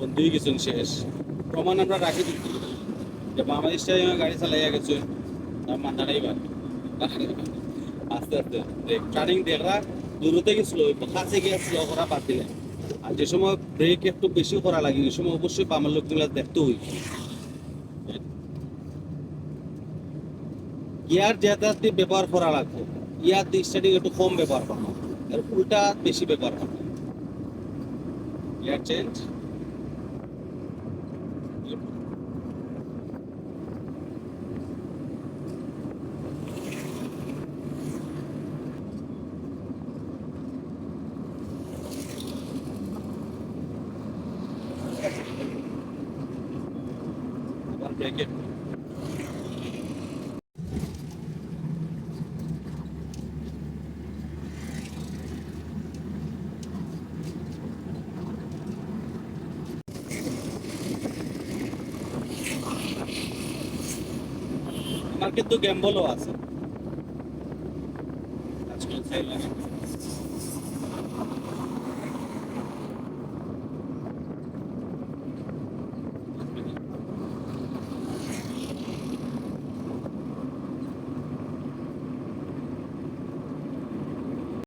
বন্ধুই গেছেন শেষ। প্রমাণ আমরা রাখি দিচ্ছি যে বাংলাদেশ গাড়ি চালাইয়া গেছে, তার মাথাটাই বাদ। আস্তে আস্তে। ব্রেক টার্নিং দেখা দূরতে গেছিল কাছে গিয়ে স্লো করা বাদ দিলে। আর যে সময় ব্রেক একটু বেশি করা লাগে, ওই সময় অবশ্যই বামের লোকগুলো দেখতে হই। যেটা দিয়ে ব্যবহার করা লাগবে। ইয়ার স্টার্টিং একটু কম ব্যবহার করব। এর উল্টা বেশি ব্যবহার করব। গিয়ার চেঞ্জ এবার ব্রেকে আপনার কিন্তু গ্যাম্বলও আছে। চাইলে